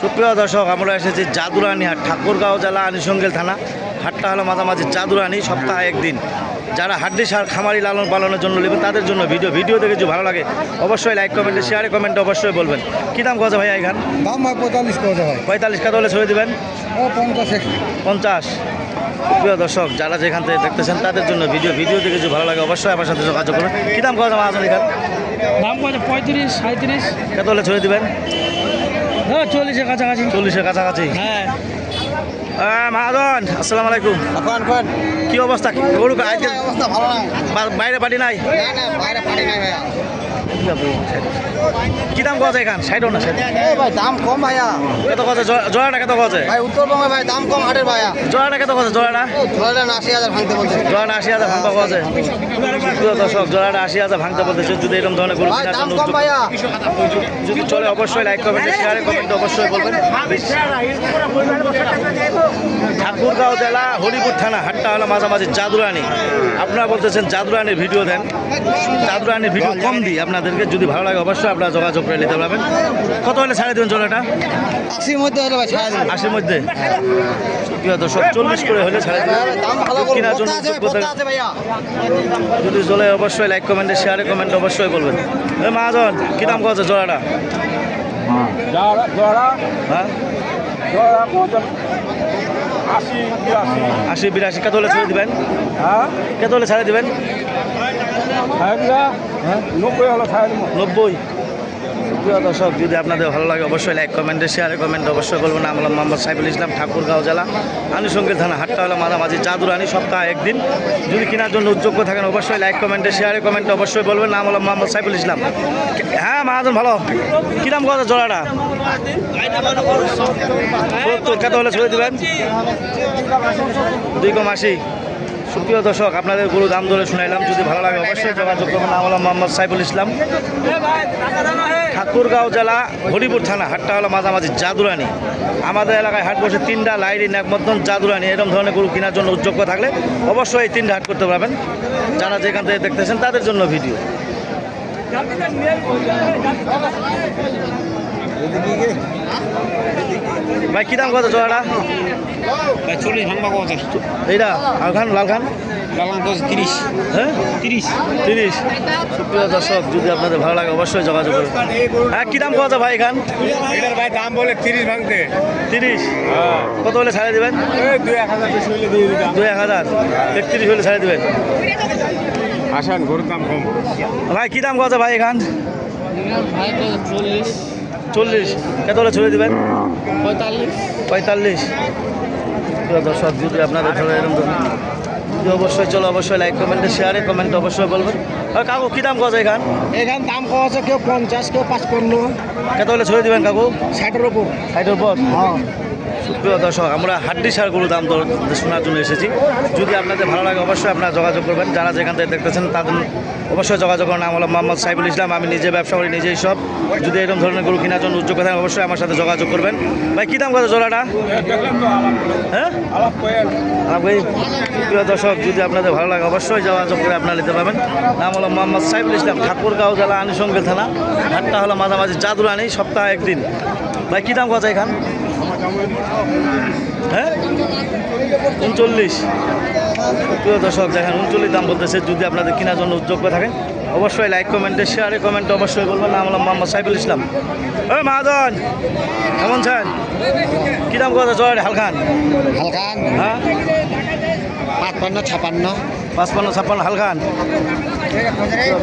সুপ্রিয় দর্শক আমরা এসেছি জাদুরানি হাট ঠাকুরগাঁও জেলা আনিসঙ্গেল থানা। হাটটা হলো মাঝামাঝি জাদুরানি সপ্তাহে একদিন। যারা হাড্ডি সার খামারি লালন পালনের জন্য নেবেন তাদের জন্য ভিডিও ভিডিও দেখে যদি ভালো লাগে অবশ্যই লাইক কমেন্টে শেয়ারে কমেন্টে অবশ্যই বলবেন। কী দাম কথা ভাই এখান? দাম ভাই পঁয়তাল্লিশ করে হয় পঁয়তাল্লিশ কত হলে ছড়িয়ে দেবেন? ও পঞ্চাশ পঞ্চাশ। প্রিয় দর্শক যারা যেখান থেকে দেখতেছেন তাদের জন্য ভিডিও ভিডিও দেখে যদি ভালো লাগে অবশ্যই আমার সাথে যোগাযোগ করবেন। কী দাম কথা মাহাজন এখান? দাম কত? পঁয়ত্রিশ সাঁত্রিশ কত হলে ছড়িয়ে দেবেন? চল্লিশের কাছাকাছি। চল্লিশের কাছাকাছি। হ্যাঁ। হ্যাঁ মহাজন আসসালামু আলাইকুম। কি অবস্থা? গরু আজকে অবস্থা ভালো বাইরে পাটি নাই? না না বাইরে পানি নাই কি দাম কথা এখান? সাইড না ভাই দাম কম ভাইয়া। কত কথা জোড়াটা কত কথা ভাই উত্তরবঙ্গে ভাই দাম কম হাটের ভাইয়া। জোড়াটা কত কথা জোড়াটা? ধরে আশি হাজার ভাঙতে বলছে। জোড়াটা আশি হাজার ভাঙতে কথা দর্শক জোড়াটা আশি হাজার ভাঙতে বলতেছে যদি এরকম ধরনের গরু কেনার জন্য যদি চলে অবশ্যই লাইক কমেন্টে শেয়ারে কমেন্টে অবশ্যই বলবেন। ঠাকুরগাঁও জেলা হরিপুর থানা হাটটা হলো মাঝামাঝি জাদুরানি। আপনারা বলতেছেন জাদুরানির ভিডিও দেন। জাদুরানির ভিডিও কম দিই আপনাদেরকে যদি ভালো লাগে অবশ্যই আপনারা যোগাযোগ করে নিতে পারবেন। কত হলে ছাড়ে দেবেন জোড়াটা? আশির মধ্যে হলে আশির মধ্যে? দর্শক চল্লিশ করে হলে ছাড়ে দাম ভালো করে কেনার জন্য যদি চলে অবশ্যই লাইক কমেন্টে শেয়ারে কমেন্ট অবশ্যই বলবেন। মহাজন কী দাম কত জোড়াটা? হ্যাঁ? আশি বিরাশি। কত হলে ছেড়ে দিবেন? কত হলে ছাড়ে দিবেন? নব্বই প্রিয় দর্শক, যদি আপনাদের ভালো লাগে, অবশ্যই লাইক কমেন্টে শেয়ারে কমেন্ট অবশ্যই নাম হলাম মোহাম্মদ সাইফুল ইসলাম, ঠাকুরগাঁও জেলা, আনুষঙ্গিক থানা, হাটটা হলো মাঝামাঝি জাদুরানি, সপ্তাহে একদিন। যদি কেনার জন্য উদ্যোগ থাকেন, অবশ্যই লাইক কমেন্টে শেয়ারে কমেন্ট অবশ্যই বলবেন। নাম হলাম মোহাম্মদ সাইফুল ইসলাম। হ্যাঁ মহাজন, ভালো। কী দাম কত জোড়াটা? কত হলে দেবেন? দুই কম আশি সুপ্রিয় দর্শক, আপনাদের গুরু দাম ধরে শুনাইলাম। যদি ভালো লাগে অবশ্যই যোগাযোগ করবেন। নাম হলাম মোহাম্মদ সাইফুল ইসলাম। ঠাকুরগাঁও জেলা, হরিপুর থানা, হাটটা হলো মাঝামাঝি জাদুরানি। আমাদের এলাকায় হাট বসে তিনটা লাইরি একমতন জাদুরানি, এরকম ধরনের গরু কেনার জন্য উদ্যোগ্য থাকলে অবশ্যই এই তিনটা হাট করতে পারবেন। যারা যেখান থেকে দেখতেছেন, তাদের জন্য ভিডিও। ভাই কী দাম কত জোড়াটা? চল্লিশ ভাঙবা কত এইটা আলখান লালখান লাগান কত তিরিশ। হ্যাঁ? তিরিশ। তিরিশ। সুপ্রিয় দর্শক যদি আপনাদের ভালো লাগে অবশ্যই যোগাযোগ করুন। হ্যাঁ কী দাম কত ভাই এখান? এটার ভাই দাম বলে তিরিশ ভাঙতে। তিরিশ? কত হলে ছাড়ে দেবেন? দুই এক হাজার দুই এক হাজার। একত্রিশ হলে ছাড়ে দেবেন। আসেন গরুর দাম কম। ভাই কী দাম কত ভাই এখান? ভাই চল্লিশ। চল্লিশ। কত হলে ছড়িয়ে দেবেন? পঁয়তাল্লিশ। পঁয়তাল্লিশ। দর্শক যদি আপনাদের ধরে এরকম যদি অবশ্যই চলো অবশ্যই লাইক কমেন্টে শেয়ারে কমেন্ট অবশ্যই বলবেন। আর কাকু কী দাম কাজ এখান? এখান দাম কম আছে? কেউ পঞ্চাশ কেউ পাঁচপন্ন। কত হলে ছড়িয়ে দেবেন কাকু? ষাটের উপর। ষাটের উপর? হ্যাঁ। প্রিয় দর্শক, আমরা হাড্ডি সার গরু দাম দর শোনার জন্য এসেছি। যদি আপনাদের ভালো লাগে, অবশ্যই আপনারা যোগাযোগ করবেন। যারা যেখান থেকে দেখতেছেন, তাদের অবশ্যই যোগাযোগ করার নাম মোহাম্মদ সাইফুল ইসলাম, আমি নিজে ব্যবসা করি, নিজেই সব। যদি এরকম ধরনের গরু কেনার জন্য উদ্যোগ থাকেন, অবশ্যই আমার সাথে যোগাযোগ করবেন। ভাই, কী দাম কত জোড়াটা? হ্যাঁ? ভাই প্রিয় দর্শক, যদি আপনাদের ভালো লাগে, অবশ্যই যোগাযোগ করে আপনারা নিতে পারবেন। নাম হলো মোহাম্মদ সাইফুল ইসলাম ঠাকুরগাঁও জেলা আনুষঙ্গিক থানা। হাটটা হলো মাঝামাঝি জাদুরানি সপ্তাহে একদিন। ভাই, কী দাম কত এখান? হ্যাঁ? উনচল্লিশ। প্রিয় দর্শক দেখেন উনচল্লিশ দাম বলতেছে। যদি আপনাদের কেনার জন্য উদ্যোগ থাকেন অবশ্যই লাইক কমেন্টে শেয়ারে কমেন্টে অবশ্যই বলবেন নাম হলাম মোহাম্মদ সাইফুল ইসলাম। ও মাহাজন কেমন আছেন? কী দাম কথা জয় হালখান। হালখান। হ্যাঁ? পাঁচপান্ন, ছাপান্ন। পাঁচপান্ন, ছাপ্পান্ন, হালখান।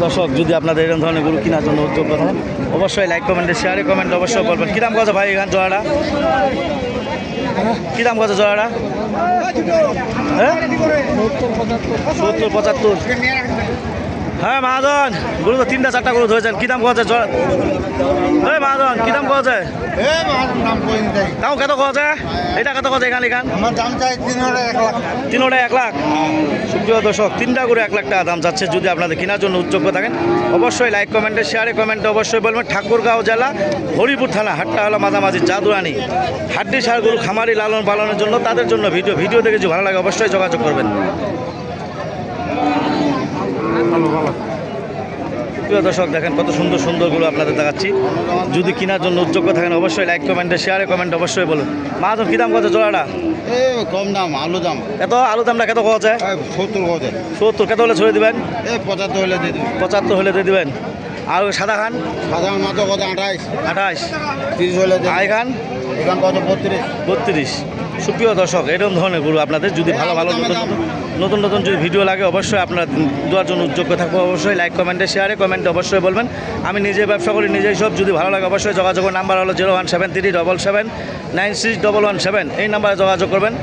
দর্শক, যদি আপনাদের এরকম ধরনের গরু কেনার জন্য উদ্যোগ করেন অবশ্যই লাইক কমেন্টে শেয়ারে কমেন্ট অবশ্যই করবেন। কী দাম কত ভাই এখান জোড়াটা? কী দাম কত জোড়াটা? হ্যাঁ? সত্তর, পঁচাত্তর। হ্যাঁ মহাজন। গরু তো তিনটা চারটা গরু ধরেছেন কী দাম কছে হ্যাঁ মহাজন কি দাম কছে দাম কত কছে এটা কত কছে এখান এখান? আমার দাম চাই তিন হাজার এক লাখ। সুপ্রিয় দর্শক তিনটা করে এক লাখ টাকা দাম যাচ্ছে যদি আপনাদের কেনার জন্য উদ্যোগ্য থাকেন। অবশ্যই লাইক কমেন্টে শেয়ারে কমেন্টে অবশ্যই বলবেন। ঠাকুরগাঁও জেলা হরিপুর থানা হাটটা হলো মাঝামাঝি জাদুরানি হাড্ডি সার গরু খামারি লালন পালনের জন্য তাদের জন্য ভিডিও। ভিডিও দেখে যদি ভালো লাগে অবশ্যই যোগাযোগ করবেন। সুপ্রিয় দর্শক দেখেন কত সুন্দর সুন্দরগুলো আপনাদের দেখাচ্ছি। যদি কেনার জন্য উদ্যোগ্য থাকেন অবশ্যই লাইক কমেন্টে শেয়ারে কমেন্ট অবশ্যই বলুন। মাহাজন কী দাম কত জোড়াটা? এ কম দাম আলু দাম। এত আলু দামটা কত কত যায় সত্তর কত সত্তর কত হলে ছড়ে দেবেন? এ পঁচাত্তর হলে দিয়ে দেবে পঁচাত্তর হলে দিয়ে দেবেন। আর সাদা খান? সাধারণ মাত্র কত? আঠাইশ। আঠাশ তিরিশ হলে আই খান? এখান কত? বত্রিশ। বত্রিশ। সুপ্রিয় দর্শক এরকম ধরনের গরু আপনাদের যদি ভালো ভালো নতুন নতুন নতুন যদি ভিডিও লাগে অবশ্যই আপনারা দেওয়ার জন্য উদ্যোগ্য থাকব। অবশ্যই লাইক কমেন্টে শেয়ারে কমেন্টে অবশ্যই বলবেন। আমি নিজে ব্যবসা করি নিজেই সব। যদি ভালো লাগে অবশ্যই যোগাযোগের নাম্বার হলো zero one seven three double seven nine six double one seven এই নাম্বারে যোগাযোগ করবেন।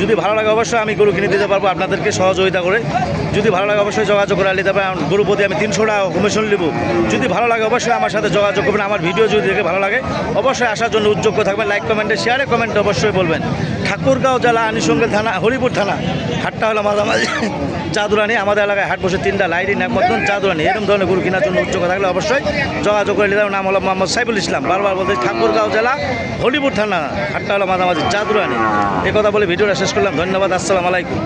যদি ভালো লাগে অবশ্যই আমি গরু কিনে দিতে পারব আপনাদেরকে সহযোগিতা করে। যদি ভালো লাগে অবশ্যই যোগাযোগ করে নিতে পারেন গরু প্রতি আমি তিনশো টাকা কমিশন নেব। যদি ভালো লাগে অবশ্যই আমার সাথে যোগাযোগ করবেন, আমার ভিডিও যদি দেখে ভালো লাগে, অবশ্যই আসার জন্য উদ্যোগ্য থাকবেন। লাইক কমেন্টে শেয়ারে কমেন্টে অবশ্যই বলবেন। ঠাকুরগাঁও জেলা আনিসঙ্গেল থানা, হরিপুর থানা। হাটটা হলো মাঝামাঝি চাঁদুরানি আমাদের এলাকায় হাট বসে তিনটা লাইটিন একমাত্র চাঁদুরানি এরকম ধরনের গরু কেনার জন্য উচ্চ থাকলে অবশ্যই যোগাযোগ করে হবে। নাম হলো মোহাম্মদ সাইফুল ইসলাম। বারবার বলতে ঠাকুরগাঁও জেলা, হলিপুর থানা। হাটটা হলো মাঝামাঝি চাঁদুরানি এই কথা বলে ভিডিওটা শেষ করলাম। ধন্যবাদ, আসসালামু আলাইকুম।